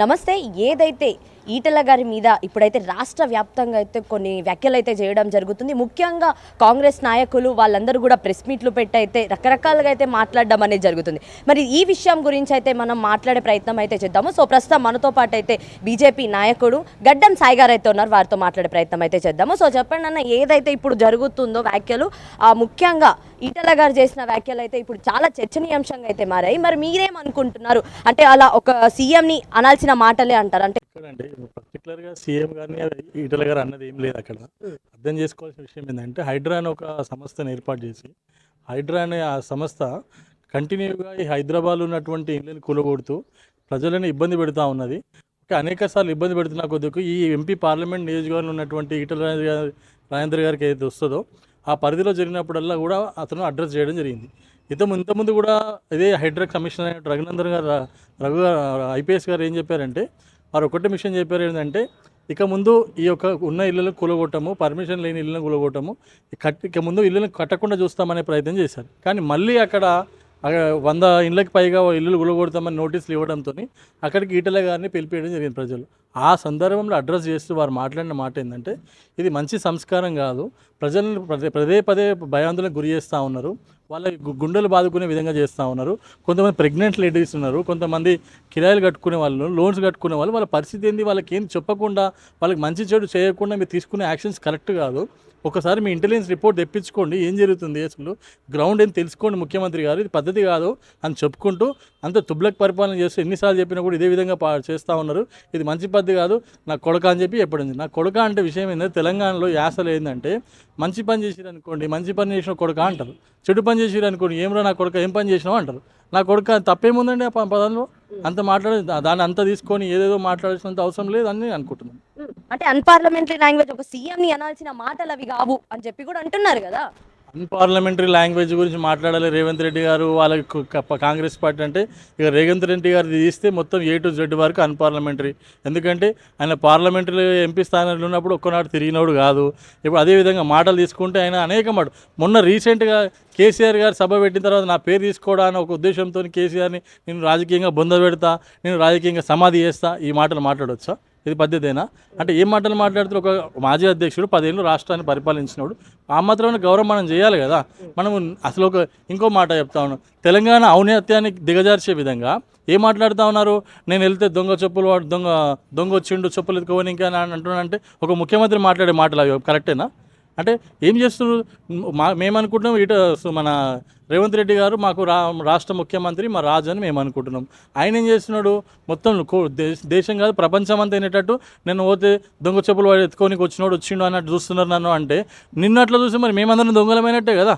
నమస్తే ఏదైతే ఈటల గారి మీద ఇప్పుడైతే రాష్ట్ర వ్యాప్తంగా అయితే కొన్ని వ్యాఖ్యలు అయితే చేయడం జరుగుతుంది. ముఖ్యంగా కాంగ్రెస్ నాయకులు వాళ్ళందరూ కూడా ప్రెస్ మీట్లు పెట్టి అయితే రకరకాలుగా అయితే మాట్లాడడం అనేది జరుగుతుంది. మరి ఈ విషయం గురించి అయితే మనం మాట్లాడే ప్రయత్నం అయితే చేద్దాము. సో ప్రస్తుతం మనతో పాటు అయితే బీజేపీ నాయకుడు గడ్డం సాయి గారు అయితే ఉన్నారు. వారితో మాట్లాడే ప్రయత్నం అయితే చేద్దాము. సో చెప్పండి అన్న ఏదైతే ఇప్పుడు జరుగుతుందో వ్యాఖ్యలు ఆ ముఖ్యంగా ఈటల గారు చేసిన వ్యాఖ్యలు అయితే ఇప్పుడు చాలా చర్చనీయాంశంగా అయితే మారాయి. మరి మీరేమనుకుంటున్నారు? అంటే అలా ఒక సీఎంని అనాల్సిన మాటలే అంటారు. అంటే చూడండి పర్టికులర్గా సీఎం గారిని ఈటల గారు అన్నది ఏం లేదు అక్కడ. అర్థం చేసుకోవాల్సిన విషయం ఏంటంటే హైడ్రా అని ఒక సంస్థను ఏర్పాటు చేసి హైడ్రా అనే ఆ సంస్థ కంటిన్యూగా ఈ హైదరాబాద్లో ఉన్నటువంటి ఇళ్ళని కూలగొడుతూ ప్రజలను ఇబ్బంది పెడుతూ ఉన్నది. అనేక సార్లు ఇబ్బంది పెడుతున్న కొద్దికు ఈ ఎంపీ పార్లమెంట్ నియోజకవర్గంలో ఉన్నటువంటి ఈటల రాజేంద్ర గారికి ఏదైతే వస్తుందో ఆ పరిధిలో జరిగినప్పుడల్లా కూడా అతను అడ్రస్ చేయడం జరిగింది. ఇంత ఇంతకుముందు కూడా ఇదే హైడ్రా కమిషనర్ అయిన రఘునందన్ గారు రఘు ఐపీఎస్ గారు ఏం చెప్పారంటే వారు ఒకటే మిషన్ చెప్పారు ఏంటంటే ఇక ముందు ఈ యొక్క ఉన్న ఇళ్ళను కూలగొట్టము పర్మిషన్ లేని ఇళ్ళను కూలగొట్టము కట్ ఇక ముందు ఇళ్ళను కట్టకుండా చూస్తామనే ప్రయత్నం చేశారు. కానీ మళ్ళీ అక్కడ అక్కడ వంద ఇళ్ళకి పైగా ఇల్లులు కూలగొడతామని నోటీసులు ఇవ్వడంతో అక్కడికి ఈటల గారిని పిలిపేయడం జరిగింది ప్రజలు. ఆ సందర్భంలో అడ్రస్ చేస్తూ వారు మాట్లాడిన మాట ఏంటంటే ఇది మంచి సంస్కారం కాదు. ప్రజలను పదే పదే పదే భయాందోళనకు గురి చేస్తూ ఉన్నారు. వాళ్ళ గుండెలు బాదుకునే విధంగా చేస్తూ ఉన్నారు. కొంతమంది ప్రెగ్నెంట్ లేడీస్ ఉన్నారు. కొంతమంది కిరాయిలు కట్టుకునే వాళ్ళు లోన్స్ కట్టుకునే వాళ్ళు. వాళ్ళ పరిస్థితి ఏంది? వాళ్ళకి ఏం చెప్పకుండా వాళ్ళకి మంచి చెడు చేయకుండా మీరు తీసుకునే యాక్షన్స్ కరెక్ట్ కాదు. ఒకసారి మీ ఇంటెలిజెన్స్ రిపోర్ట్ తెప్పించుకోండి. ఏం జరుగుతుంది అసలు? గ్రౌండ్ ఏం తెలుసుకోండి ముఖ్యమంత్రి గారు? ఇది పద్ధతి కాదు అని చెప్పుకుంటూ అంత తుబ్లక్ పరిపాలన చేస్తూ ఎన్నిసార్లు చెప్పినా కూడా ఇదే విధంగా పా చేస్తూ ఉన్నారు. ఇది మంచి పద్ధతి కాదు. నా కొడక అని చెప్పి ఎప్పటింది నా కొడక అంటే విషయం ఏంటంటే తెలంగాణలో యాసలు ఏంటంటే మంచి పని చేసిరు అనుకోండి మంచి పని చేసిన కొడక అంటారు. చెడు పని చేసిరు అనుకోండి ఏమరా నా కొడక? ఏం పని చేసినావు? అంటారు. నా కొడుక తప్పేముందండి ఆ ప- పదంలో? అంత మాట్లాడే దాన్ని అంత తీసుకొని ఏదేదో మాట్లాడాల్సినంత అవసరం లేదు అని నేను అనుకుంటున్నాను అంటే అన్పార్లమెంటరీ లాంగ్వేజ్ ఒక సీఎంని అనాల్సిన మాటలు అవి కావు అని చెప్పి కూడా అంటున్నారు కదా. అన్పార్లమెంటరీ లాంగ్వేజ్ గురించి మాట్లాడాలి. రేవంత్ రెడ్డి గారు వాళ్ళకి కాంగ్రెస్ పార్టీ అంటే ఇక రేవంత్ రెడ్డి గారు తీస్తే మొత్తం ఏ టు జెడ్ వరకు అన్పార్లమెంటరీ. ఎందుకంటే ఆయన పార్లమెంటరీ ఎంపీ స్థానంలో ఉన్నప్పుడు ఒక్కనాడు తిరిగినోడు కాదు. ఇప్పుడు అదేవిధంగా మాటలు తీసుకుంటే ఆయన అనేక మాట మొన్న రీసెంట్గా కేసీఆర్ గారు సభ పెట్టిన తర్వాత నా పేరు తీసుకోవడానికి ఒక ఉద్దేశంతో కేసీఆర్ని నేను రాజకీయంగా బొంద పెడతా నేను రాజకీయంగా సమాధి చేస్తా ఈ మాటలు మాట్లాడవచ్చా ఇది పద్ధతేనా? అంటే ఏ మాటలు మాట్లాడుతూ ఒక మాజీ అధ్యక్షుడు పదేళ్ళు రాష్ట్రాన్ని పరిపాలించినప్పుడు ఆ మాత్రమే గౌరవం మనం చేయాలి కదా? మనం అసలు ఒక ఇంకో మాట చెప్తా ఉన్నాం. తెలంగాణ ఔన్నత్యాన్ని దిగజార్చే విధంగా ఏం మాట్లాడుతూ ఉన్నారు? నేను వెళ్తే దొంగ చెప్పులు వాడు దొంగ దొంగ వచ్చిండు చెప్పులు ఎత్తుకోవని ఇంకా అని అంటున్నానంటే ఒక ముఖ్యమంత్రి మాట్లాడే మాటలు అవి కరెక్టేనా అంటే ఏం చేస్తున్నారు? మా మేము అనుకుంటున్నాం సో మన రేవంత్ రెడ్డి గారు మాకు రా రాష్ట్ర ముఖ్యమంత్రి మా రాజు అని మేము అనుకుంటున్నాం. ఆయన ఏం చేస్తున్నాడు? మొత్తం కో- దేశ- దేశం కాదు ప్రపంచం అంతా అయినట్టు నేను పోతే దొంగ చెప్పులు వాడు ఎత్తుకొని వచ్చినోడు వచ్చిండు అన్నట్టు చూస్తున్నారు నన్ను అంటే నిన్నట్లో చూసి మరి మేమందరం దొంగలమైనట్టే కదా?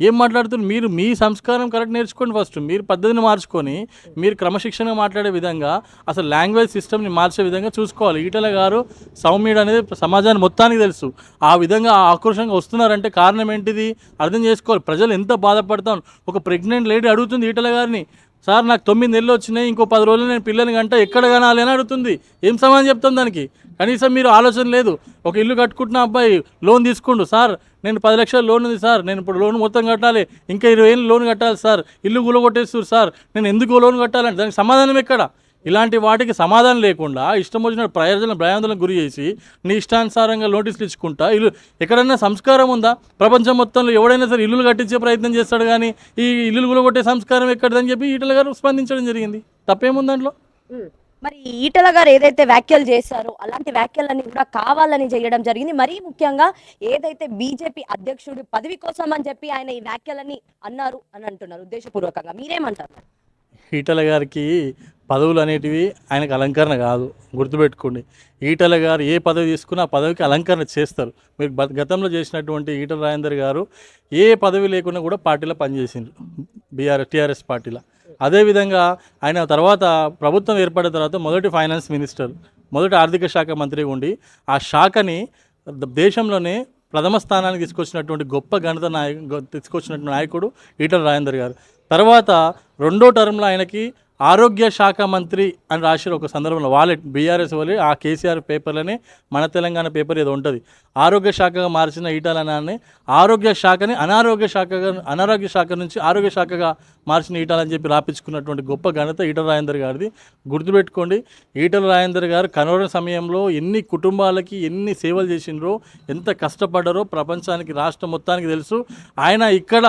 ఏం మాట్లాడుతున్నారు? మీరు మీ సంస్కారం కరెక్ట్ నేర్చుకోండి ఫస్ట్. మీరు పద్ధతిని మార్చుకొని మీరు క్రమశిక్షణగా మాట్లాడే విధంగా అసలు లాంగ్వేజ్ సిస్టమ్ని మార్చే విధంగా చూసుకోవాలి. ఈటల గారు సౌమ్యుడు అనేది సమాజాన్ని మొత్తానికి తెలుసు. ఆ విధంగా ఆక్రోషంగా వస్తున్నారంటే కారణం ఏంటిది? అర్థం చేసుకోవాలి. ప్రజలు ఎంత బాధపడతాం ఒక ప్రెగ్నెంట్ లేడీ అడుగుతుంది ఈటల గారిని సార్ నాకు తొమ్మిది నెలలు వచ్చినాయి ఇంకో పది రోజులు నేను పిల్లని గంట ఎక్కడ కనాలి? అని అడుగుతుంది. ఏం సమాధానం చెప్తాం దానికి? కనీసం మీరు ఆలోచన లేదు. ఒక ఇల్లు కట్టుకుంటున్న అబ్బాయి లోన్ తీసుకుండు. సార్ నేను పది లక్షల లోన్ ఉంది సార్. నేను ఇప్పుడు లోన్ మొత్తం కట్టాలి. ఇంకా ఇరవై ఏళ్ళు లోన్ కట్టాలి సార్. ఇల్లు కూలగొట్టేస్తారు సార్. నేను ఎందుకు లోన్ కట్టాలంటే దానికి సమాధానం ఎక్కడ? ఇలాంటి వాటికి సమాధానం లేకుండా ఇష్టం వచ్చిన ప్రయోజన భయాందోళన గురి చేసి నీ ఇష్టానుసారంగా నోటీసులు ఇచ్చుకుంటా ఇల్లు ఎక్కడైనా సంస్కారం ఉందా? ప్రపంచం మొత్తంలో ఎవడైనా సరే ఇల్లులు కట్టించే ప్రయత్నం చేస్తాడు కానీ ఈ ఇల్లులు కూడా కొట్టే సంస్కారం ఎక్కడదని చెప్పి ఈటల గారు స్పందించడం జరిగింది. తప్పేముంది దాంట్లో? మరి ఈటల గారు ఏదైతే వ్యాఖ్యలు చేశారో అలాంటి వ్యాఖ్యలన్నీ కూడా కావాలని చేయడం జరిగింది. మరీ ముఖ్యంగా ఏదైతే బీజేపీ అధ్యక్షుడు పదవి కోసం అని చెప్పి ఆయన ఈ వ్యాఖ్యలని అన్నారు అని అంటున్నారు ఉద్దేశపూర్వకంగా. మీరేమంటారు? ఈటల గారికి పదవులు అనేటివి ఆయనకు అలంకరణ కాదు. గుర్తుపెట్టుకోండి. ఈటల గారు ఏ పదవి తీసుకున్నా ఆ పదవికి అలంకరణ చేస్తారు. మీరు గతంలో చేసినటువంటి ఈటల రాజేందర్ గారు ఏ పదవి లేకున్నా కూడా పార్టీలో పనిచేసిండ్రు. బీఆర్ టీఆర్ఎస్ పార్టీలో. అదేవిధంగా ఆయన తర్వాత ప్రభుత్వం ఏర్పడిన తర్వాత మొదటి ఫైనాన్స్ మినిస్టర్ మొదటి ఆర్థిక శాఖ మంత్రి ఉండి ఆ శాఖని ద- దేశంలోనే ప్రథమ స్థానానికి తీసుకొచ్చినటువంటి గొప్ప గణిత నాయకు తీసుకొచ్చినటువంటి నాయకుడు ఈటల రాజేందర్ గారు. తర్వాత రెండో టర్మ్లో ఆయనకి ఆరోగ్య శాఖ మంత్రి అని రాశారు ఒక సందర్భంలో. వాళ్ళే బీఆర్ఎస్ వాళ్ళు ఆ కేసీఆర్ పేపర్లనే మన తెలంగాణ పేపర్ ఏదో ఉంటుంది. ఆరోగ్య శాఖగా మార్చిన ఈటాలనాన్ని ఆరోగ్య శాఖని అనారోగ్య శాఖగా అనారోగ్య శాఖ నుంచి ఆరోగ్య శాఖగా మార్చిన ఈటాలని చెప్పి రాపించుకున్నటువంటి గొప్ప ఘనత ఈటల రాజేందర్ గారిది. గుర్తుపెట్టుకోండి ఈటల రాజేందర్ గారు కరోనా సమయంలో ఎన్ని కుటుంబాలకి ఎన్ని సేవలు చేసిండ్రో ఎంత కష్టపడ్డారో ప్రపంచానికి రాష్ట్రం మొత్తానికి తెలుసు. ఆయన ఇక్కడ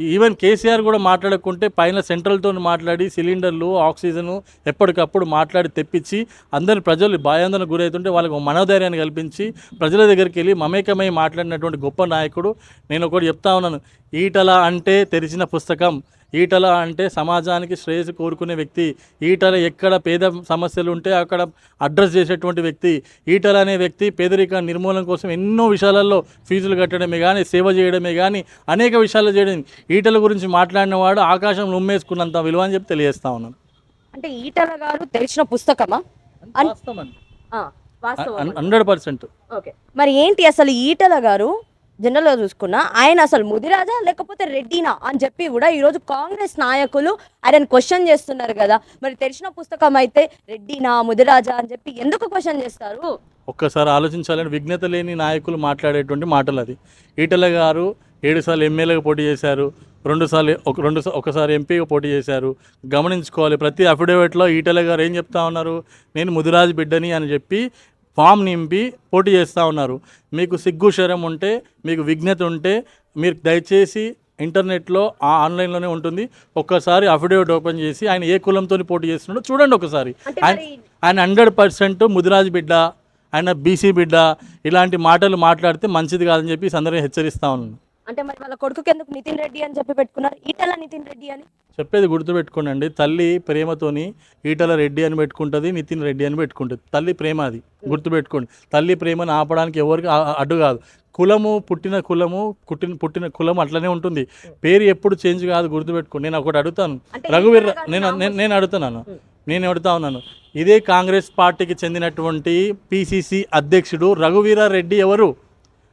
ఈవెన్ కేసీఆర్ కూడా మాట్లాడకుంటే పైన సెంట్రల్తో మాట్లాడి సిలిండర్లు ఆక్సిజన్ ఎప్పటికప్పుడు మాట్లాడి తెప్పించి అందరి ప్రజలు భయాందోళన గురవుతుంటే వాళ్ళకు మనోధైర్యాన్ని కల్పించి ప్రజల దగ్గరికి వెళ్ళి మమేకమై మాట్లాడినటువంటి గొప్ప నాయకుడు. నేను ఒకటి చెప్తా ఉన్నాను ఈటల అంటే తెరిచిన పుస్తకం. ఈటల అంటే సమాజానికి శ్రేయస్సు కోరుకునే వ్యక్తి. ఈటల ఎక్కడ పేద సమస్యలు ఉంటే అక్కడ అడ్రస్ చేసేటువంటి వ్యక్తి. ఈటల అనే వ్యక్తి పేదరిక నిర్మూలన కోసం ఎన్నో విషయాలలో ఫీజులు కట్టడమే కానీ సేవ చేయడమే కానీ అనేక విషయాలు చేయడం. ఈటల గురించి మాట్లాడిన వాడు ఆకాశం ఉమ్మేసుకున్నంత విలువ అని చెప్పి తెలియజేస్తా ఉన్నాను. అంటే ఈటల గారు తెలిసిన పుస్తకమా? Hundred percent. ఓకే. మరి ఏంటి అసలు ఈటల గారు? జనరల్గా చూసుకున్నా ఆయన అసలు ముదిరాజా? లేకపోతే రెడ్డినా? అని చెప్పి కూడా ఈరోజు కాంగ్రెస్ నాయకులు ఆయన క్వశ్చన్ చేస్తున్నారు కదా. మరి తెలిసిన పుస్తకం అయితే రెడ్డినా ముదిరాజా అని చెప్పి ఎందుకు క్వశ్చన్ చేస్తారు? ఒక్కసారి ఆలోచించాలని విఘ్నత లేని నాయకులు మాట్లాడేటువంటి మాటలు అది. ఈటల గారు ఏడుసార్లు ఎమ్మెల్యేగా పోటీ చేశారు రెండుసార్లు ఒక రెండు ఒకసారి ఎంపీగా పోటీ చేశారు. గమనించుకోవాలి ప్రతి అఫిడవిట్లో ఈటల గారు ఏం చెప్తా ఉన్నారు? నేను ముదిరాజు బిడ్డని అని చెప్పి ఫామ్ నింపి పోటీ చేస్తూ ఉన్నారు. మీకు సిగ్గు శరం ఉంటే మీకు విఘ్నత ఉంటే మీరు దయచేసి ఇంటర్నెట్లో ఆ ఆన్లైన్లోనే ఉంటుంది. ఒక్కసారి అఫిడవిట్ ఓపెన్ చేసి ఆయన ఏ కులంతో పోటీ చేస్తున్నాడో చూడండి ఒకసారి. ఆయన ఆయన హండ్రెడ్ పర్సెంట్ ముదిరాజు బిడ్డ ఆయన బీసీ బిడ్డ ఇలాంటి మాటలు మాట్లాడితే మంచిది కాదని చెప్పి సందర్భంగా హెచ్చరిస్తా ఉన్నాను. అంటే మరి వాళ్ళ కొడుకుకి ఎందుకు నితిన్ రెడ్డి అని చెప్పి పెట్టుకున్నారు? ఈటల నితిన్ రెడ్డి అని? చెప్పేది గుర్తుపెట్టుకోండి తల్లి ప్రేమతోని ఈటల రెడ్డి అని పెట్టుకుంటుంది నితిన్ రెడ్డి అని పెట్టుకుంటుంది. తల్లి ప్రేమ అది. గుర్తుపెట్టుకోండి. తల్లి ప్రేమను ఆపడానికి ఎవరికి అడ్డు కాదు. కులము పుట్టిన కులము పుట్టిన పుట్టిన కులం అట్లనే ఉంటుంది. పేరు ఎప్పుడు చేంజ్ కాదు గుర్తుపెట్టుకోండి. నేను ఒకటి అడుగుతాను. రఘువీర్ నేను నేను- నేను అడుగుతున్నాను. నేను అడుగుతా ఉన్నాను. ఇదే కాంగ్రెస్ పార్టీకి చెందినటువంటి పిసిసి అధ్యక్షుడు రఘువీర రెడ్డి ఎవరు?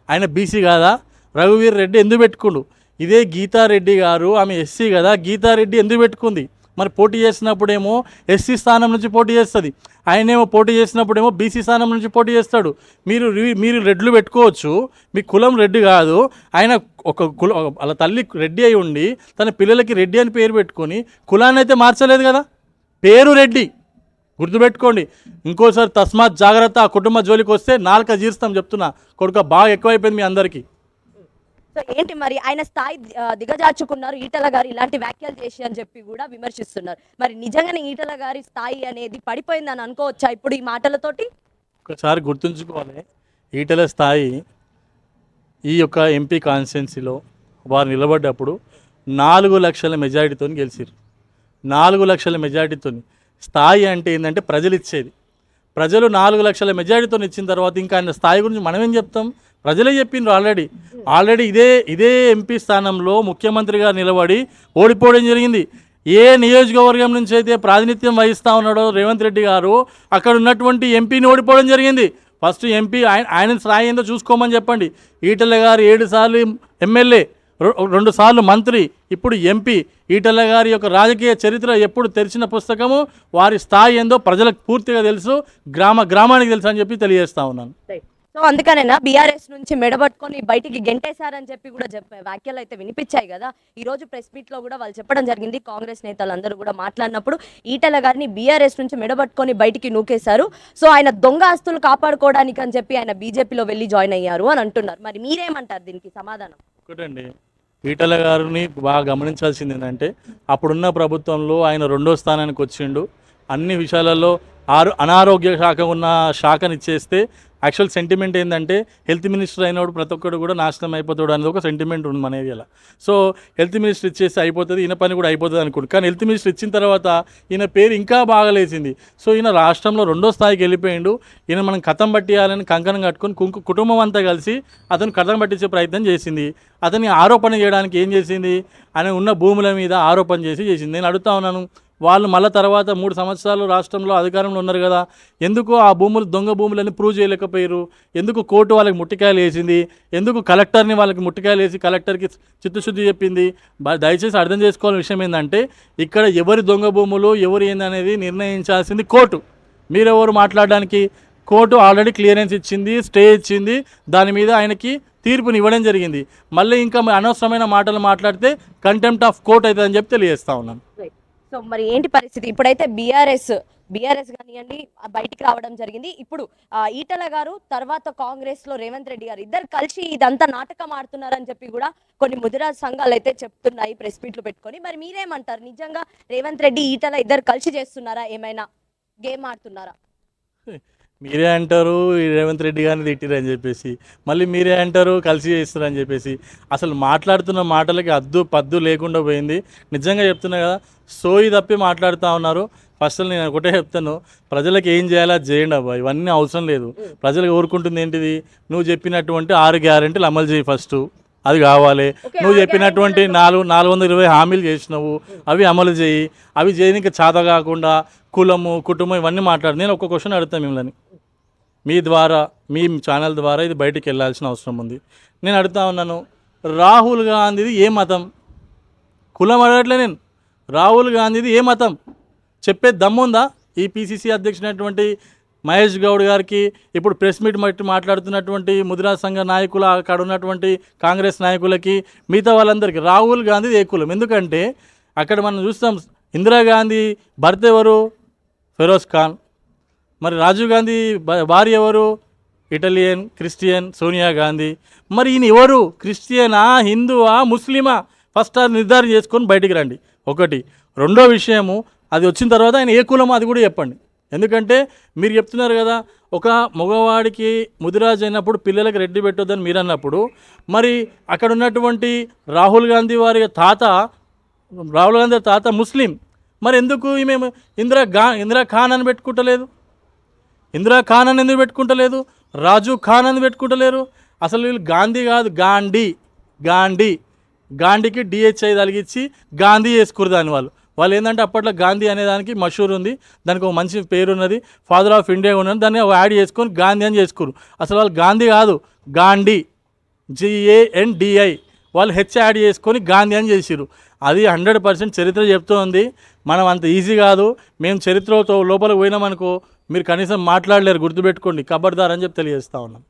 ఆయన బీసీ కాదా? రఘువీర్ రెడ్డి ఎందుకు పెట్టుకుండు? ఇదే గీతారెడ్డి గారు ఆమె ఎస్సీ కదా గీతారెడ్డి ఎందుకు పెట్టుకుంది? మరి పోటీ చేసినప్పుడేమో ఎస్సీ స్థానం నుంచి పోటీ చేస్తుంది. ఆయనేమో పోటీ చేసినప్పుడేమో బీసీ స్థానం నుంచి పోటీ చేస్తాడు. మీరు మీరు రెడ్లు పెట్టుకోవచ్చు మీ కులం రెడ్డి కాదు. ఆయన ఒక కుల వాళ్ళ తల్లి రెడ్డి అయి ఉండి తన పిల్లలకి రెడ్డి అని పేరు పెట్టుకొని కులాన్ని అయితే మార్చలేదు కదా? పేరు రెడ్డి. గుర్తుపెట్టుకోండి. ఇంకోసారి తస్మాత్ జాగ్రత్త ఆ కుటుంబ జోలికి వస్తే నాలుక జీర్స్తాం చెప్తున్నా. కొడుక బాగా ఎక్కువైపోయింది మీ అందరికీ. సో ఏంటి మరి ఆయన స్థాయి దిగజార్చుకున్నారు ఈటల గారు ఇలాంటి వ్యాఖ్యలు చేసి అని చెప్పి కూడా విమర్శిస్తున్నారు. మరి నిజంగానే ఈటల గారి స్థాయి అనేది పడిపోయిందని అనుకోవచ్చా ఇప్పుడు ఈ మాటలతోటి? ఒకసారి గుర్తుంచుకోవాలి ఈటల స్థాయి ఈ యొక్క ఎంపీ కాన్స్టిట్యున్సీలో వారు నిలబడ్డప్పుడు నాలుగు లక్షల మెజారిటీతో గెలిచారు నాలుగు లక్షల మెజారిటీతో స్థాయి అంటే ఏంటంటే ప్రజలు ఇచ్చేది. ప్రజలు నాలుగు లక్షల మెజారిటీతో ఇచ్చిన తర్వాత ఇంకా ఆయన స్థాయి గురించి మనం ఏం చెప్తాం? ప్రజలే చెప్పిండ్రు ఆల్రెడీ ఆల్రెడీ ఇదే ఇదే ఎంపీ స్థానంలో ముఖ్యమంత్రిగా నిలబడి ఓడిపోవడం జరిగింది. ఏ నియోజకవర్గం నుంచి అయితే ప్రాతినిధ్యం వహిస్తా ఉన్నాడో రేవంత్ రెడ్డి గారు అక్కడ ఉన్నటువంటి ఎంపీని ఓడిపోవడం జరిగింది. ఫస్ట్ ఎంపీ ఆయన ఆయన స్థాయి ఏందో చూసుకోమని చెప్పండి. ఈటల గారు ఏడు సార్లు ఎమ్మెల్యే రెండు సార్లు మంత్రి ఇప్పుడు ఎంపీ ఈటల గారి యొక్క రాజకీయ చరిత్ర ఎప్పుడు తెరిచిన పుస్తకము వారి స్థాయి ఏందో ప్రజలకు పూర్తిగా తెలుసు. గ్రామ గ్రామానికి తెలుసు అని చెప్పి తెలియజేస్తా ఉన్నాను. సో అందుకనేనా బీఆర్ఎస్ నుంచి మెడబట్టుకొని బయటికి గెంటేశారని చెప్పి కూడా చెప్పే వ్యాఖ్యలు అయితే వినిపించాయి కదా. ఈ రోజు ప్రెస్ మీట్లో కూడా వాళ్ళు చెప్పడం జరిగింది. కాంగ్రెస్ నేతలందరూ కూడా మాట్లాడినప్పుడు ఈటల గారిని బీఆర్ఎస్ నుంచి మెడబట్టుకొని బయటికి నూకేశారు. సో ఆయన దొంగ ఆస్తులు కాపాడుకోవడానికి అని చెప్పి ఆయన బీజేపీలో వెళ్ళి జాయిన్ అయ్యారు అని అంటున్నారు. మరి మీరేమంటారు దీనికి సమాధానం? ఒకటండి. ఈటల గారిని బాగా గమనించాల్సింది ఏంటంటే అప్పుడున్న ప్రభుత్వంలో ఆయన రెండో స్థానానికి వచ్చిండు. అన్ని విషయాలలో ఆరు అనారోగ్య శాఖ ఉన్న శాఖని ఇచ్చేస్తే యాక్చువల్ సెంటిమెంట్ ఏంటంటే హెల్త్ మినిస్టర్ అయినప్పుడు ప్రతి ఒక్కడు కూడా నాశనం అయిపోతాడు అనేది ఒక సెంటిమెంట్ ఉంది మన ఏరియాలో సో హెల్త్ మినిస్టర్ ఇచ్చేస్తే అయిపోతుంది ఈయన పని కూడా అయిపోతుంది అనుకోండి. కానీ హెల్త్ మినిస్టర్ ఇచ్చిన తర్వాత ఈయన పేరు ఇంకా బాగలేసింది సో ఈయన రాష్ట్రంలో రెండో స్థాయికి వెళ్ళిపోయిండు. ఈయన మనం కథం పట్టియాలని కంకణం కట్టుకొని కుంకు కుటుంబం అంతా కలిసి అతను కథం పట్టించే ప్రయత్నం చేసింది. అతని ఆరోపణ చేయడానికి ఏం చేసింది? ఆయన ఉన్న భూముల మీద ఆరోపణ చేసి చేసింది. నేను అడుగుతా ఉన్నాను వాళ్ళు మళ్ళీ తర్వాత మూడు సంవత్సరాలు రాష్ట్రంలో అధికారంలో ఉన్నారు కదా. ఎందుకు ఆ భూములు దొంగ భూములని ప్రూవ్ చేయలేకపోయారు? ఎందుకు కోర్టు వాళ్ళకి ముట్టికాయలు వేసింది? ఎందుకు కలెక్టర్ని వాళ్ళకి ముట్టికాయలు వేసి కలెక్టర్కి చిత్తశుద్ధి చెప్పింది? దయచేసి అర్థం చేసుకోవాల్సిన విషయం ఏంటంటే ఇక్కడ ఎవరి దొంగ భూములు ఎవరు ఏందనేది నిర్ణయించాల్సింది కోర్టు. మీరెవరు మాట్లాడడానికి? కోర్టు ఆల్రెడీ క్లియరెన్స్ ఇచ్చింది స్టే ఇచ్చింది. దాని మీద ఆయనకి తీర్పుని ఇవ్వడం జరిగింది. మళ్ళీ ఇంకా అనవసరమైన మాటలు మాట్లాడితే కంటెంప్ట్ ఆఫ్ కోర్ట్ అవుతుందని చెప్పి తెలియజేస్తా ఉన్నాను. సో మరి ఏంటి పరిస్థితి? ఇప్పుడైతే బీఆర్ఎస్ బీఆర్ఎస్ కానివ్వండి బయటికి రావడం జరిగింది. ఇప్పుడు ఈటల గారు తర్వాత కాంగ్రెస్లో రేవంత్ రెడ్డి గారు ఇద్దరు కలిసి ఇదంతా నాటకం ఆడుతున్నారని చెప్పి కూడా కొన్ని ముదిరాజ్ సంఘాలు అయితే చెప్తున్నాయి ప్రెస్ మీట్లు పెట్టుకొని. మరి మీరేమంటారు? నిజంగా రేవంత్ రెడ్డి ఈటల ఇద్దరు కలిసి చేస్తున్నారా? ఏమైనా గేమ్ ఆడుతున్నారా? మీరే అంటారు ఈ రేవంత్ రెడ్డి గారిని తిట్టిరు అని చెప్పేసి. మళ్ళీ మీరే అంటారు కలిసి చేస్తారు అని చెప్పేసి. అసలు మాట్లాడుతున్న మాటలకి అద్దు పద్దు లేకుండా పోయింది. నిజంగా చెప్తున్నా కదా సోయి తప్పి మాట్లాడుతూ ఉన్నారు. ఫస్ట్ నేను ఒకటే చెప్తాను ప్రజలకు ఏం చేయాలో అది చేయండి అబ్బా ఇవన్నీ అవసరం లేదు. ప్రజలకు కోరుకుంటుంది ఏంటిది? నువ్వు చెప్పినటువంటి ఆరు గ్యారెంటీలు అమలు చేయి ఫస్ట్. అది కావాలి. నువ్వు చెప్పినటువంటి నాలుగు నాలుగు వందల ఇరవై హామీలు చేసినావు. అవి అమలు చేయి. అవి చేయడానికి చేత కాకుండా కులము కుటుంబం ఇవన్నీ మాట్లాడు. నేను ఒక క్వశ్చన్ అడుగుతాను మిమ్మల్ని. మీ ద్వారా మీ ఛానల్ ద్వారా ఇది బయటికి వెళ్ళాల్సిన అవసరం ఉంది. నేను అడుగుతా ఉన్నాను రాహుల్ గాంధీది ఏ మతం? కులం అడగట్లే నేను. రాహుల్ గాంధీది ఏ మతం? చెప్పే దమ్ముందా? ఈ పిసిసి అధ్యక్షుడైనటువంటి మహేష్ గౌడ్ గారికి ఇప్పుడు ప్రెస్ మీట్ బట్టి మాట్లాడుతున్నటువంటి ముద్రా సంఘ నాయకులు అక్కడ ఉన్నటువంటి కాంగ్రెస్ నాయకులకి మిగతా వాళ్ళందరికీ. రాహుల్ గాంధీ ఏ కులం? ఎందుకంటే అక్కడ మనం చూస్తాం ఇందిరాగాంధీ భర్త ఎవరు ఫెరోజ్ ఖాన్. మరి రాజీవ్ గాంధీ భార్య ఎవరు? Italian Christian Sonia Gandhi. మరి ఈయన ఎవరు? క్రిస్టియనా హిందువా ముస్లిమా? ఫస్ట్ అది నిర్ధారణ చేసుకొని బయటికి రండి. ఒకటి. రెండో విషయము అది వచ్చిన తర్వాత ఆయన ఏ కులమో అది కూడా చెప్పండి. ఎందుకంటే మీరు చెప్తున్నారు కదా ఒక మగవాడికి ముదిరాజ్ అయినప్పుడు పిల్లలకి రెడ్డి పెట్టొద్దని మీరు అన్నప్పుడు మరి అక్కడ ఉన్నటువంటి రాహుల్ గాంధీ వారి తాత రాహుల్ గాంధీ తాత ముస్లిం. మరి ఎందుకు ఈమె ఇందిరా గా ఇందిరా ఖాన్ అని పెట్టుకుంటలేదు? ఇందిరా ఖాన్ అని ఎందుకు పెట్టుకుంటలేదు? రాజు ఖాన్ అని పెట్టుకుంటలేరు? అసలు వీళ్ళు గాంధీ కాదు గాంధీ గాంధీ. గాంధీకి డిహెచ్ఐ తలిగించి గాంధీ చేసుకురు దాని వాళ్ళు. వాళ్ళు ఏంటంటే అప్పట్లో గాంధీ అనే దానికి మషూర్ ఉంది. దానికి ఒక మంచి పేరు ఉన్నది ఫాదర్ ఆఫ్ ఇండియా ఉన్నది. దాన్ని ఒక యాడ్ చేసుకొని గాంధీ అని చేసుకురు. అసలు వాళ్ళు గాంధీ కాదు గాంధీ. జిఏఎన్డిఐ వాళ్ళు హెచ్ యాడ్ చేసుకొని గాంధీ అని చేసిరు అది హండ్రెడ్ పర్సెంట్ చరిత్ర చెప్తోంది. మనం అంత ఈజీ కాదు. మేము చరిత్రతో లోపల పోయినామనుకో మీరు కనీసం మాట్లాడలేరు గుర్తుపెట్టుకోండి. ఖబర్దార్ అని చెప్పి తెలియజేస్తా ఉన్నాం.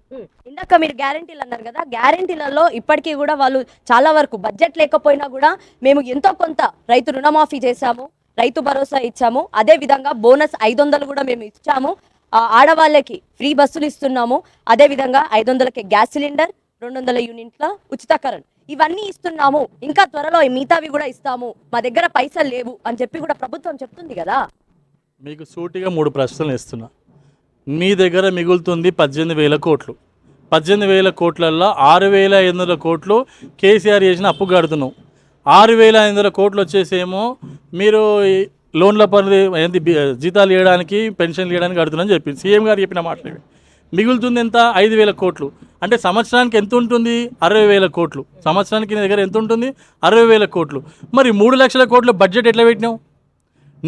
ఇందాక మీరు గ్యారెంటీలు అన్నారు కదా గ్యారెంటీలలో ఇప్పటికీ కూడా వాళ్ళు చాలా వరకు బడ్జెట్ లేకపోయినా కూడా మేము ఎంతో కొంత రైతు రుణమాఫీ చేశాము రైతు భరోసా ఇచ్చాము. అదే విధంగా బోనస్ ఐదు వందలు కూడా మేము ఇచ్చాము. ఆ, ఆడవాళ్ళకి ఫ్రీ బస్సులు ఇస్తున్నాము. అదే విధంగా ఐదు వందలకి గ్యాస్ సిలిండర్ రెండు వందల యూనిట్ల ఉచిత కరెంట్ ఇవన్నీ ఇస్తున్నాము. ఇంకా త్వరలో మిగతావి కూడా ఇస్తాము. మా దగ్గర పైసలు లేవు అని చెప్పి కూడా ప్రభుత్వం చెప్తుంది కదా. మీకు సూటిగా మూడు ప్రశ్నలు ఇస్తున్నా మీ దగ్గర మిగులుతుంది పద్దెనిమిది వేల కోట్లు. పద్దెనిమిది వేల కోట్లల్లో ఆరు వేల ఐదు వందల కోట్లు కేసీఆర్ చేసిన అప్పు కడుతున్నాం. ఆరు వేల ఐదు వందల కోట్లు వచ్చేసేమో మీరు ఈ లోన్ల పని ఏంది జీతాలు ఇవ్వడానికి పెన్షన్లు ఇవ్వడానికి కడుతున్నారని చెప్పింది. సీఎం గారు చెప్పిన మాటలు ఇవి. మిగులుతుంది ఎంత? ఐదు వేల కోట్లు. అంటే సంవత్సరానికి ఎంత ఉంటుంది? అరవై వేల కోట్లు. సంవత్సరానికి నీ దగ్గర ఎంత ఉంటుంది? అరవై వేల కోట్లు. మరి మూడు లక్షల కోట్లు బడ్జెట్ ఎట్లా పెట్టినావు?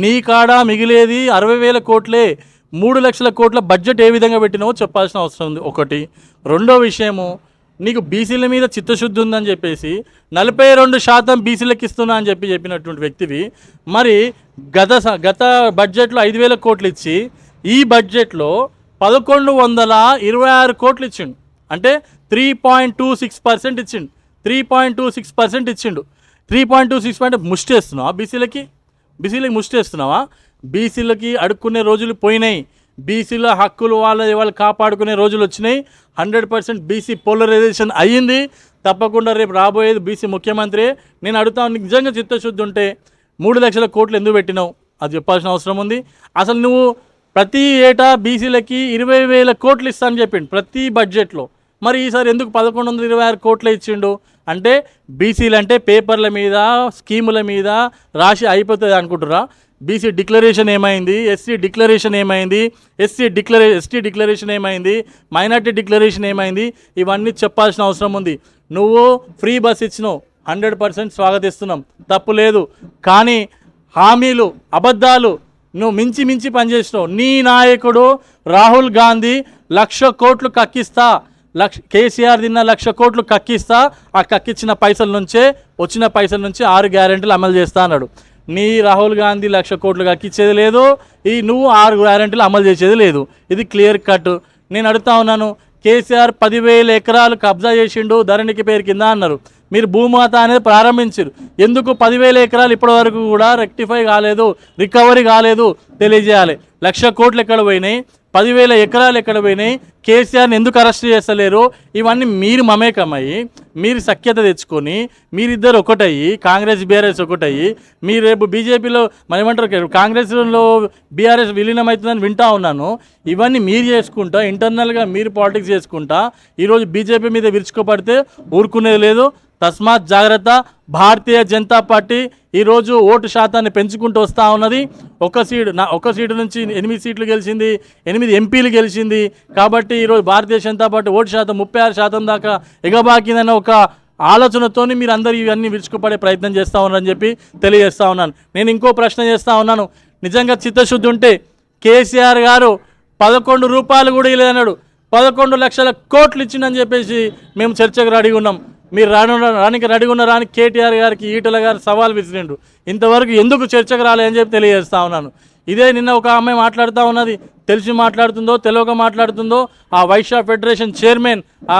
నీ కాడ మిగిలేది అరవై వేల కోట్లే మూడు లక్షల కోట్ల బడ్జెట్ ఏ విధంగా పెట్టినావో చెప్పాల్సిన అవసరం ఉంది. ఒకటి. రెండో విషయము నీకు బీసీల మీద చిత్తశుద్ధి ఉందని చెప్పేసి నలభై రెండు శాతం బీసీలకు ఇస్తున్నా అని చెప్పి చెప్పినటువంటి వ్యక్తివి మరి గత గత బడ్జెట్లో ఐదు వేల కోట్లు ఇచ్చి ఈ బడ్జెట్లో పదకొండు వందల ఇరవై ఆరు కోట్లు ఇచ్చిండు. అంటే three point two six percent ఇచ్చిండు. Three point two six percent ఇచ్చిండు. Three point two six point ముష్టి వేస్తున్నావా బీసీలకి? బీసీలకి ముష్టి వేస్తున్నావా? బీసీలకి అడుక్కునే రోజులు పోయినాయి. బీసీల హక్కులు వాళ్ళ వాళ్ళు కాపాడుకునే రోజులు వచ్చినాయి. హండ్రెడ్ పర్సెంట్ బీసీ పోలరైజేషన్ అయ్యింది. తప్పకుండా రేపు రాబోయేది బీసీ ముఖ్యమంత్రి. నేను అడుగుతాను నిజంగా చిత్తశుద్ధి ఉంటే మూడు లక్షల కోట్లు ఎందుకు పెట్టినావు? అది చెప్పాల్సిన అవసరం ఉంది. అసలు నువ్వు ప్రతి ఏటా బీసీలకి ఇరవై వేల కోట్లు ఇస్తా అని చెప్పిండు ప్రతి బడ్జెట్లో మరి ఈసారి ఎందుకు పదకొండు వందల ఇరవై ఆరు కోట్లు ఇచ్చిండు? అంటే బీసీలు అంటే పేపర్ల మీద స్కీముల మీద రాసి అయిపోతుంది అనుకుంటురా బీసీ డిక్లరేషన్ ఏమైంది? ఎస్సీ డిక్లరేషన్ ఏమైంది? ఎస్సీ డిక్లరే ఎస్టీ డిక్లరేషన్ ఏమైంది? మైనార్టీ డిక్లరేషన్ ఏమైంది? ఇవన్నీ చెప్పాల్సిన అవసరం ఉంది. నువ్వు ఫ్రీ బస్ ఇచ్చినావు. హండ్రెడ్ పర్సెంట్ స్వాగతిస్తున్నాం. తప్పు లేదు. కానీ హామీలు అబద్ధాలు నువ్వు మించి మించి పనిచేసినావు. నీ నాయకుడు రాహుల్ గాంధీ లక్ష కోట్లు కక్కిస్తా. లక్ష కేసీఆర్ తిన్న లక్ష కోట్లు కక్కిస్తా ఆ కక్కిచ్చిన పైసల నుంచే వచ్చిన పైసల నుంచి ఆరు గ్యారెంటీలు అమలు చేస్తా అన్నాడు. నీ రాహుల్ గాంధీ లక్ష కోట్లు కక్కిచ్చేది లేదు ఈ నువ్వు ఆరు గ్యారెంటీలు అమలు చేసేది లేదు. ఇది క్లియర్ కట్. నేను అడుగుతా ఉన్నాను కేసీఆర్ పదివేల ఎకరాలు కబ్జా చేసిండు ధరణికి పేరు కింద అన్నారు. మీరు భూమాత అనేది ప్రారంభించారు ఎందుకు పదివేల ఎకరాలు ఇప్పటివరకు కూడా రెక్టిఫై కాలేదు రికవరీ కాలేదు తెలియజేయాలి. లక్ష కోట్లు ఎక్కడ పోయినాయి? పదివేల ఎకరాలు ఎక్కడ పోయినాయి? కేసీఆర్ని ఎందుకు అరెస్ట్ చేస్తలేరు? ఇవన్నీ మీరు మమేకమయ్యి మీరు సఖ్యత తెచ్చుకొని మీరిద్దరు ఒకటయ్యి కాంగ్రెస్ బీఆర్ఎస్ ఒకటయ్యి మీరు రేపు బీజేపీలో మరి ఏమంటారు కాంగ్రెస్లో బీఆర్ఎస్ విలీనమవుతుందని వింటా ఉన్నాను. ఇవన్నీ మీరు చేసుకుంటా ఇంటర్నల్గా మీరు పాలిటిక్స్ చేసుకుంటా ఈరోజు బీజేపీ మీద విరుచుకోపడితే ఊరుకునేది లేదు తస్మాత్ జాగ్రత్త భారతీయ జనతా పార్టీ ఈరోజు ఓటు శాతాన్ని పెంచుకుంటూ వస్తూ ఉన్నది. ఒక సీటు నా ఒక సీటు నుంచి ఎనిమిది సీట్లు గెలిచింది ఎనిమిది ఎంపీలు గెలిచింది. కాబట్టి ఈరోజు భారతీయ జనతా పార్టీ ఓటు శాతం ముప్పై ఆరు శాతం దాకా ఎగబాకిందన్న ఒక ఆలోచనతోని మీరు అందరూ ఇవన్నీ విరుచుకుపడే ప్రయత్నం చేస్తూ ఉన్నారని చెప్పి తెలియజేస్తూ ఉన్నాను. నేను ఇంకో ప్రశ్న చేస్తూ ఉన్నాను. నిజంగా చిత్తశుద్ధి ఉంటే కేసీఆర్ గారు పదకొండు రూపాయలు కూడా ఇవ్వలేదన్నాడు పదకొండు లక్షల కోట్లు ఇచ్చిందని చెప్పేసి మేము చర్చకు రెడీ ఉన్నాం. మీరు రాను రానికి రెడీగా ఉన్న రాని కేటీఆర్ గారికి ఈటల గారు సవాల్ విసిరిండు ఇంతవరకు ఎందుకు చర్చకు రాలేదని చెప్పి తెలియజేస్తా ఉన్నాను. ఇదే నిన్న ఒక అమ్మాయి మాట్లాడుతూ ఉన్నది. తెలిసి మాట్లాడుతుందో తెలియక మాట్లాడుతుందో ఆ వైశ్య ఫెడరేషన్ చైర్మన్ ఆ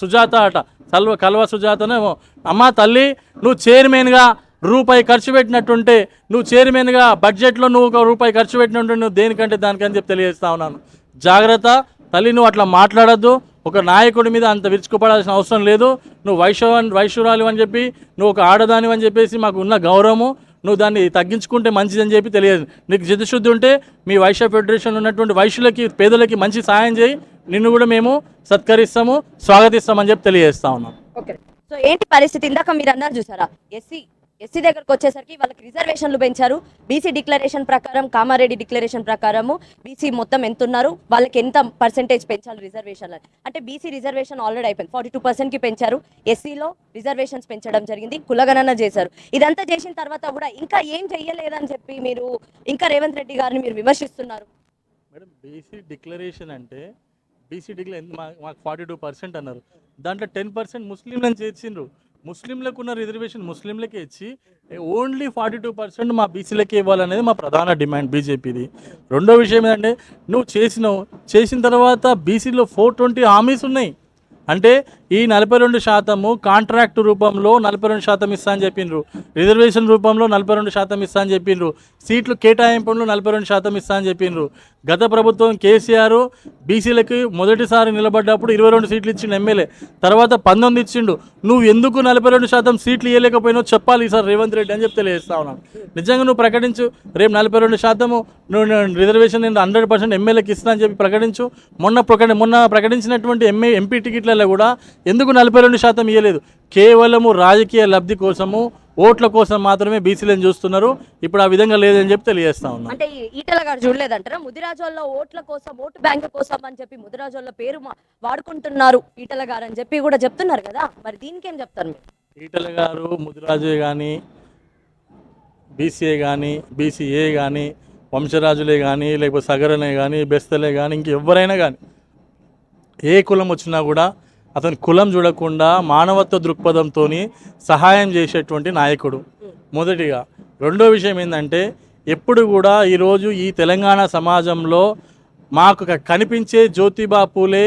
సుజాత అట కల్వ కల్వ సుజాతనేమో అమ్మా తల్లి నువ్వు చైర్మన్గా రూపాయి ఖర్చు పెట్టినట్టుంటే నువ్వు చైర్మన్గా బడ్జెట్లో నువ్వు ఒక రూపాయి ఖర్చు పెట్టినట్టు నువ్వు దేనికంటే దానికని చెప్పి తెలియజేస్తా ఉన్నాను. జాగ్రత్త తల్లి నువ్వు అట్లా మాట్లాడద్దు. ఒక నాయకుడి మీద అంత విరుచుకుపడాల్సిన అవసరం లేదు. నువ్వు వైశవ వైశ్వరాలు అని చెప్పి నువ్వు ఒక ఆడదాని అని చెప్పేసి మాకు ఉన్న గౌరవము నువ్వు దాన్ని తగ్గించుకుంటే మంచిదని చెప్పి తెలియదు. నీకు చిత్తశుద్ధి ఉంటే మీ వైశ్య ఫెడరేషన్ ఉన్నటువంటి వైశ్యులకి పేదలకి మంచి సాయం చేయి. నిన్ను కూడా మేము సత్కరిస్తాము స్వాగతిస్తామని చెప్పి తెలియజేస్తా ఉన్నాం. ఓకే. సో ఏంటి పరిస్థితి? ఇందాక మీరు అన్నారు చూసారా ఎస్సీ ఎస్సీ దగ్గరకు వచ్చేసరికి వాళ్ళకి రిజర్వేషన్లు పెంచారు. బీసీ డిక్లరేషన్ ప్రకారం కామారెడ్డి డిక్లరేషన్ ప్రకారము బీసీ మొత్తం ఎంత ఉన్నారు వాళ్ళకి ఎంత పర్సెంటేజ్ పెంచాలి రిజర్వేషన్లు? అంటే బీసీ రిజర్వేషన్ ఆల్రెడీ అయిపోయింది. ఫార్టీ టూ పర్సెంట్కి పెంచారు. ఎస్సీలో రిజర్వేషన్స్ పెంచడం జరిగింది. కులగణన చేశారు. ఇదంతా చేసిన తర్వాత కూడా ఇంకా ఏం చెయ్యలేదని చెప్పి మీరు ఇంకా రేవంత్ రెడ్డి గారిని మీరు విమర్శిస్తున్నారు. మేడం బీసీ డిక్లరేషన్ అంటే బీసీ డిక్లరేషన్ మాకు ఫార్టీ టూ పర్సెంట్ అన్నారు. దాంట్లో టెన్ పర్సెంట్ ముస్లింలను చేర్చిండ్రు. ముస్లింలకు ఉన్న రిజర్వేషన్ ముస్లింలకే ఇచ్చి ఓన్లీ ఫార్టీ టూ పర్సెంట్ మా బీసీలకే ఇవ్వాలనేది మా ప్రధాన డిమాండ్ బీజేపీది. రెండో విషయం ఏంటంటే నువ్వు చేసినావు చేసిన తర్వాత బీసీలో ఫోర్ ట్వంటీ హామీస్ ఉన్నాయి. అంటే ఈ నలభై రెండు శాతము కాంట్రాక్ట్ రూపంలో నలభై రెండు శాతం ఇస్తా అని చెప్పిండ్రు రిజర్వేషన్ రూపంలో నలభై రెండు శాతం ఇస్తా అని చెప్పిండ్రు సీట్లు కేటాయింపులు నలభై రెండు శాతం ఇస్తా అని చెప్పిండ్రు గత ప్రభుత్వం కేసీఆర్ బీసీలకి మొదటిసారి నిలబడ్డప్పుడు ఇరవై రెండు సీట్లు ఇచ్చిండు ఎమ్మెల్యే. తర్వాత పంతొమ్మిది ఇచ్చిండు. నువ్వు ఎందుకు నలభై రెండు శాతం సీట్లు ఇవ్వలేకపోయినావు చెప్పాలి సార్ రేవంత్ రెడ్డి అని చెప్పి తెలియజేస్తా ఉన్నాను నిజంగా నువ్వు ప్రకటించు. రేపు నలభై రెండు శాతము నువ్వు రిజర్వేషన్ నేను హండ్రెడ్ పర్సెంట్ ఎమ్మెల్యేకి ఇస్తానని చెప్పి ప్రకటించు. మొన్న ప్రకటి మొన్న ప్రకటించినటువంటి ఎంఏ ఎంపీ టికెట్లలో కూడా ఎందుకు నలభై రెండు శాతం ఇవ్వలేదు కేవలము రాజకీయ లబ్ధి కోసము ఓట్ల కోసం మాత్రమే బీసీలను చూస్తున్నారు. ఇప్పుడు ఆ విధంగా లేదని చెప్పి తెలియజేస్తా ఉన్నాను అంటే ఈటల గారు చూడలేదంటారా? ముదిరాజోళ్ళ ఓట్ల కోసం ఓటు బ్యాంక్ కోసం అని చెప్పి ముదిరాజోళ్ళ పేరు వాడుకుంటున్నారు ఈటల గారు అని చెప్పి కూడా చెప్తున్నారు కదా? మరి దీనికి ఏం చెప్తారు మీరు? ఈటల గారు ముదిరాజే కానీ బీసీఏ కానీ బీసీఏ కానీ వంశరాజులే కానీ లేకపోతే సగరనే కానీ బెస్తలే కానీ ఇంకెవరైనా కానీ ఏ కులం వచ్చినా కూడా అతని కులం చూడకుండా మానవత్వ దృక్పథంతో సహాయం చేసేటువంటి నాయకుడు. మొదటిగా రెండో విషయం ఏంటంటే ఎప్పుడు కూడా ఈరోజు ఈ తెలంగాణ సమాజంలో మాకు కనిపించే జ్యోతిబా పూలే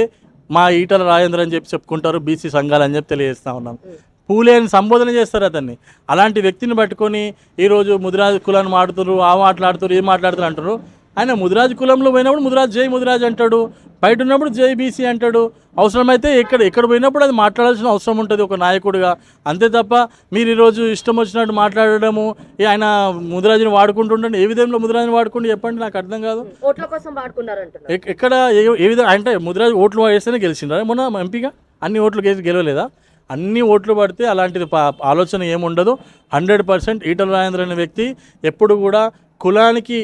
మా ఈటల రాజేంద్ర అని చెప్పి చెప్పుకుంటారు బీసీ సంఘాలు అని చెప్పి తెలియజేస్తా ఉన్నాం. పూలే అని సంబోధన చేస్తారు అతన్ని. అలాంటి వ్యక్తిని పట్టుకొని ఈరోజు ముదిరాజు కులాన్ని మాడుతున్నారు ఆ మాట్లాడుతున్నారు ఏం మాట్లాడుతున్నారు అంటారు ఆయన ముదిరాజు కులంలో పోయినప్పుడు ముదిరాజు జై ముదిరాజు అంటాడు. బయట ఉన్నప్పుడు జై బీసీ అంటాడు. అవసరమైతే ఎక్కడ ఎక్కడ పోయినప్పుడు అది మాట్లాడాల్సిన అవసరం ఉంటుంది ఒక నాయకుడిగా. అంతే తప్ప మీరు ఈరోజు ఇష్టం వచ్చినట్టు మాట్లాడడము ఆయన ముదిరాజుని వాడుకుంటుండండి ఏ విధంగా ముదిరాజుని వాడుకుంటూ చెప్పండి నాకు అర్థం కాదు. ఓట్ల కోసం ఎక్కడ ఏ- విధంగా అంటే ముదిరాజు ఓట్లు వేస్తేనే గెలిచిండ్రా? మొన్న ఎంపీగా అన్ని ఓట్లు గెలిచి గెలవలేదా? అన్ని ఓట్లు పడితే అలాంటిది పా- ఆలోచన ఏముండదు. హండ్రెడ్ పర్సెంట్ ఈటల రాజేంద్ర అనే వ్యక్తి ఎప్పుడు కూడా కులానికి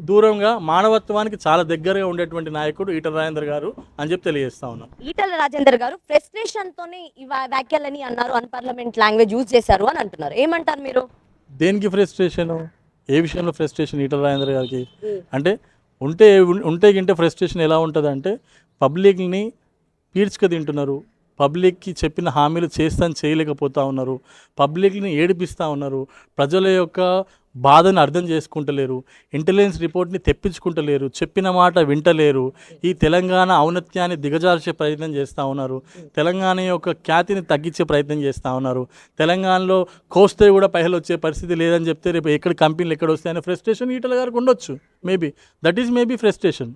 దూరంగా మానవత్వానికి చాలా దగ్గరగా ఉండేటువంటి నాయకుడు ఈటల రాజేంద్ర గారు అని చెప్పి తెలియజేస్తా ఉన్నాం. ఈటల రాజేందర్ గారు ఫ్రస్ట్రేషన్ తోనే వ్యాఖ్యలని అన్నారు అన్ పార్లమెంట్ లాంగ్వేజ్ యూజ్ చేశారు అని అంటున్నారు. ఏమంటారు మీరు? దేనికి ఫ్రస్ట్రేషను? ఏ విషయంలో ఫ్రస్ట్రేషన్ ఈటల రాజేంద్ర గారికి? అంటే ఉంటే ఉంటే గింటే ఫ్రస్ట్రేషన్ ఎలా ఉంటుంది అంటే పబ్లిక్ని పీడ్చుక తింటున్నారు. పబ్లిక్కి చెప్పిన హామీలు చేస్తాను చేయలేకపోతా ఉన్నారు. పబ్లిక్ని ఏడిపిస్తూ ఉన్నారు. ప్రజల యొక్క బాధను అర్థం చేసుకుంటలేరు ఇంటెలిజెన్స్ రిపోర్ట్ని తెప్పించుకుంటలేరు చెప్పిన మాట వింటలేరు. ఈ తెలంగాణ ఔన్నత్యాన్ని దిగజార్చే ప్రయత్నం చేస్తూ ఉన్నారు. తెలంగాణ యొక్క ఖ్యాతిని తగ్గించే ప్రయత్నం చేస్తూ ఉన్నారు. తెలంగాణలో కోస్తే కూడా పైసలు వచ్చే పరిస్థితి లేదని చెప్తే రేపు ఎక్కడ కంపెనీలు ఎక్కడ వస్తాయనే ఫ్రస్ట్రేషన్ ఈటల గారికి ఉండొచ్చు maybe that is maybe frustration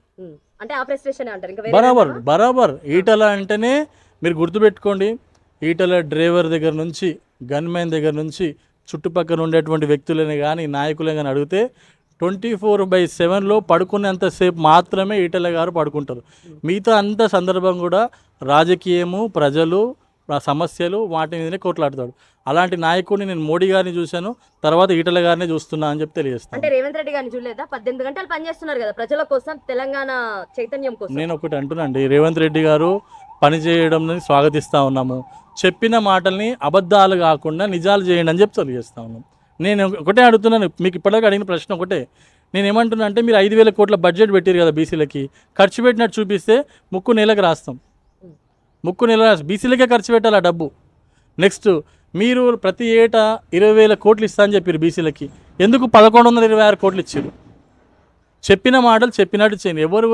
బరాబర్ బరాబర్. ఈటల అంటేనే మీరు గుర్తుపెట్టుకోండి ఈటల డ్రైవర్ దగ్గర నుంచి గన్మ్యాన్ దగ్గర నుంచి చుట్టుపక్కల ఉండేటువంటి వ్యక్తులని కానీ నాయకులని కానీ అడిగితే ట్వంటీ ఫోర్ బై సెవెన్లో పడుకునేంతసేపు మాత్రమే ఈటల గారు పడుకుంటారు. మిగతా అంత సందర్భం కూడా రాజకీయము ప్రజలు సమస్యలు వాటి మీదనే కొట్లాడతాడు. అలాంటి నాయకుడిని నేను మోడీ గారిని చూశాను తర్వాత ఈటల గారిని చూస్తున్నా అని చెప్పి తెలియజేస్తాను. అంటే రేవంత్ రెడ్డి గారిని చూడలేదా? పద్దెనిమిది గంటలు పనిచేస్తున్నారు కదా ప్రజల కోసం తెలంగాణ చైతన్యం కోసం. నేను ఒకటి అంటున్నాండి రేవంత్ రెడ్డి గారు పని చేయడం స్వాగతిస్తూ ఉన్నాము. చెప్పిన మాటల్ని అబద్ధాలు కాకుండా నిజాలు చేయండి అని చెప్పి తెలియజేస్తా ఉన్నాం. నేను ఒకటే అడుగుతున్నాను మీకు ఇప్పటిదాకా అడిగిన ప్రశ్న ఒకటే. నేను ఏమంటున్నా అంటే మీరు ఐదు వేల కోట్ల బడ్జెట్ పెట్టారు కదా బీసీలకి ఖర్చు పెట్టినట్టు చూపిస్తే ముక్కు నెలకు రాస్తాం. ముక్కు నెల బీసీలకే ఖర్చు పెట్టాలి ఆ డబ్బు? నెక్స్ట్ మీరు ప్రతి ఏటా ఇరవై వేల కోట్లు ఇస్తా అని చెప్పారు బీసీలకి. ఎందుకు పదకొండు వందల ఇరవై ఆరు కోట్లు ఇచ్చారు చెప్పిన మాటలు చెప్పినట్టు చేయండి. ఎవరు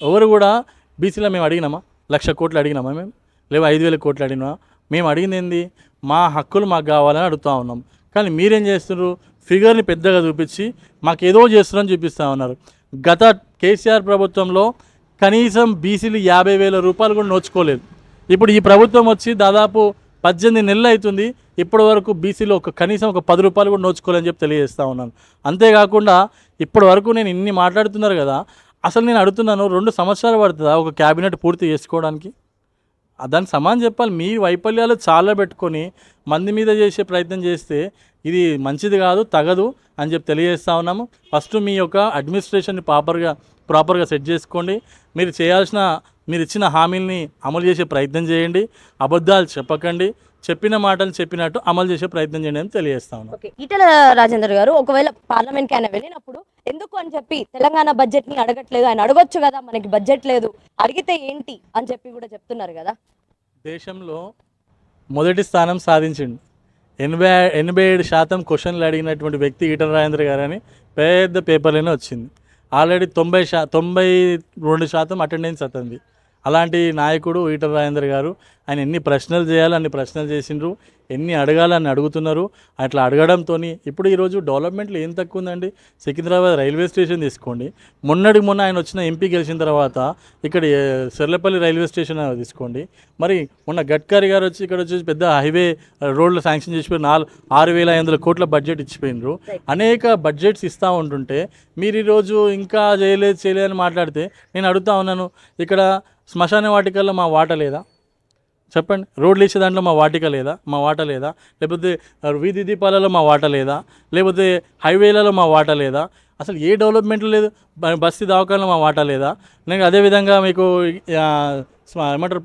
ఎవరు కూడా బీసీలో మేము అడిగినామా? లక్ష కోట్లు అడిగినామా మేము? లేవు ఐదు వేల కోట్లు అడిగినా మేము అడిగింది ఏంది? మా హక్కులు మాకు కావాలని అడుగుతూ ఉన్నాం. కానీ మీరేం చేస్తున్నారు? ఫిగర్ని పెద్దగా చూపించి మాకు ఏదో చేస్తున్నారని చూపిస్తూ ఉన్నారు. గత కేసీఆర్ ప్రభుత్వంలో కనీసం బీసీలు యాభై వేల రూపాయలు కూడా నోచుకోలేదు. ఇప్పుడు ఈ ప్రభుత్వం వచ్చి దాదాపు పద్దెనిమిది నెలలు అవుతుంది. ఇప్పటి వరకు బీసీలో ఒక కనీసం ఒక పది రూపాయలు కూడా నోచుకోలేని చెప్పి తెలియజేస్తూ ఉన్నాను. అంతేకాకుండా ఇప్పటి వరకు నేను ఇన్ని మాట్లాడుతున్నారు కదా అసలు నేను అడుగుతున్నాను రెండు సంవత్సరాలు పడుతుందా ఒక క్యాబినెట్ పూర్తి చేసుకోవడానికి? దానికి సమానం చెప్పాలి. మీ వైఫల్యాలు చాలా పెట్టుకొని మంది మీద చేసే ప్రయత్నం చేస్తే ఇది మంచిది కాదు తగదు అని చెప్పి తెలియజేస్తా ఉన్నాము. ఫస్ట్ మీ యొక్క అడ్మినిస్ట్రేషన్ని ప్రాపర్గా ప్రాపర్గా సెట్ చేసుకోండి. మీరు చేయాల్సిన మీరు ఇచ్చిన హామీల్ని అమలు చేసే ప్రయత్నం చేయండి. అబద్ధాలు చెప్పకండి. చెప్పిన మాటలు చెప్పినట్టు అమలు చేసే ప్రయత్నం చేయండి అని తెలియజేస్తా ఉన్నాం. ఓకే. ఈటల రాజేందర్ గారు ఒకవేళ పార్లమెంట్కి ఆయన వెళ్ళినప్పుడు ఎందుకు అని చెప్పి తెలంగాణ బడ్జెట్ని అడగట్లేదు ఆయన అడగొచ్చు కదా మనకి బడ్జెట్ లేదు అడిగితే ఏంటి అని చెప్పి కూడా చెప్తున్నారు కదా? దేశంలో మొదటి స్థానం సాధించిండు. ఎనభై ఎనభై ఏడు శాతం క్వశ్చన్లు అడిగినటువంటి వ్యక్తి ఈటల రాజేంద్ర గారు అని పెద్ద పేపర్లోనే వచ్చింది. ఆల్రెడీ తొంభై శా తొంభై రెండు శాతం అటెండెన్స్ అతనిది. అలాంటి నాయకుడు ఈటల రాజేందర్ గారు ఆయన ఎన్ని ప్రశ్నలు చేయాలి అన్ని ప్రశ్నలు చేసిండ్రు ఎన్ని అడగాలని అడుగుతున్నారు. అట్లా అడగడంతో ఇప్పుడు ఈరోజు డెవలప్మెంట్లో ఏం తక్కువ ఉందండి? సికింద్రాబాద్ రైల్వే స్టేషన్ తీసుకోండి. మొన్నటికి మొన్న ఆయన వచ్చిన ఎంపీ గెలిచిన తర్వాత ఇక్కడ సెర్లపల్లి రైల్వే స్టేషన్ తీసుకోండి. మరి మొన్న గడ్కరీ గారు వచ్చి ఇక్కడ వచ్చి పెద్ద హైవే రోడ్లు శాంక్షన్ చేసిపోయి నాలుగు ఆరు వేల ఐదు వందల కోట్ల బడ్జెట్ ఇచ్చిపోయినరు అనేక బడ్జెట్స్ ఇస్తూ ఉంటుంటే మీరు ఈరోజు ఇంకా చేయలేదు చేయలేదు అని మాట్లాడితే నేను అడుగుతా ఉన్నాను. ఇక్కడ శ్మశాన వాటికల్లో మా వాట లేదా? చెప్పండి. రోడ్లు ఇచ్చే దాంట్లో మా వాటిక లేదా? మా వాట లేదా? లేకపోతే వీధి దీపాలలో మా వాట లేదా? లేకపోతే హైవేలలో మా వాట లేదా? అసలు ఏ డెవలప్మెంట్ లేదు? బస్తీ దవాఖానలో మా వాట లేదా? నేను అదేవిధంగా మీకు స్మ- ఏమంటారు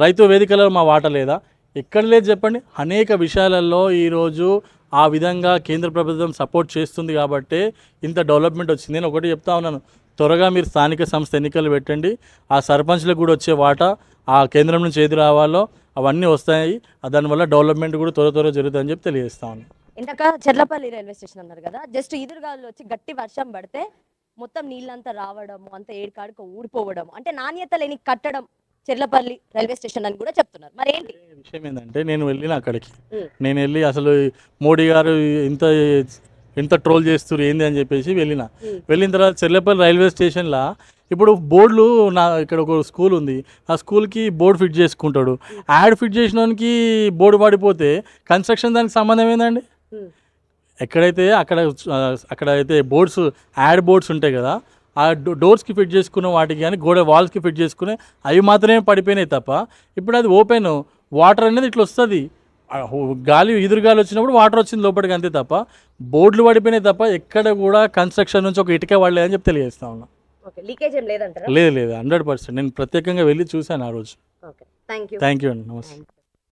రైతు వేదికలలో మా వాట లేదా? ఎక్కడ లేదు చెప్పండి. అనేక విషయాలలో ఈరోజు ఆ విధంగా కేంద్ర ప్రభుత్వం సపోర్ట్ చేస్తుంది కాబట్టి ఇంత డెవలప్మెంట్ వచ్చింది. నేను ఒకటి చెప్తా ఉన్నాను. త్వరగా మీరు స్థానిక సంస్థ ఎన్నికలు పెట్టండి. ఆ సర్పంచ్లకు కూడా వచ్చే వాటా ఆ కేంద్రం నుంచి ఏది రావాలో అవన్నీ వస్తాయి. దానివల్ల డెవలప్మెంట్ కూడా త్వర త్వర జరుగుతుందని చెప్పి తెలియజేస్తా ఉన్నాను ఇందాక చెర్లపల్లి రైల్వే స్టేషన్ అన్నారు కదా జస్ట్ ఎదురుగాలు వచ్చి గట్టి వర్షం పడితే మొత్తం నీళ్ళంతా రావడము అంత ఏడుకాడుకు ఊడిపోవడం అంటే నాణ్యత లేని కట్టడం చెర్లపల్లి రైల్వే స్టేషన్ అని కూడా చెప్తున్నారు. మరి ఏంటి? విషయం ఏంటంటే నేను వెళ్ళిన అక్కడికి. నేను వెళ్ళి అసలు మోడీ గారు ఇంత ఇంత ట్రోల్ చేస్తున్నారు ఏంది అని చెప్పేసి వెళ్ళిన. వెళ్ళిన తర్వాత చెర్లపల్లి రైల్వే స్టేషన్లో ఇప్పుడు బోర్డులు నా ఇక్కడ ఒక స్కూల్ ఉంది. ఆ స్కూల్కి బోర్డు ఫిట్ చేసుకుంటాడు. యాడ్ ఫిట్ చేసినోనికి బోర్డు పడిపోతే కన్స్ట్రక్షన్ దానికి సంబంధం ఏందండి. ఎక్కడైతే అక్కడ అక్కడ అయితే బోర్డ్స్ యాడ్ బోర్డ్స్ ఉంటాయి కదా ఆ డో డోర్స్కి ఫిట్ చేసుకున్న వాటికి కానీ గోడ వాల్స్కి ఫిట్ చేసుకునే అవి మాత్రమే పడిపోయినాయి తప్ప ఇప్పుడు అది ఓపెన్ వాటర్ అనేది ఇట్లా వస్తుంది. గాలి ఎదురు గాలి వచ్చినప్పుడు వాటర్ వచ్చింది లోపలికి అంతే తప్ప బోర్డులు పడిపోయినాయి తప్ప ఎక్కడ కూడా కన్స్ట్రక్షన్ నుంచి ఒక ఇటుక పడలేదని చెప్పి తెలియజేస్తా ఉన్నా. లేదు లేదు హండ్రెడ్ పర్సెంట్ నేను ప్రత్యేకంగా వెళ్ళి చూశాను ఆ రోజు. థ్యాంక్ యూ అండి నమస్తే.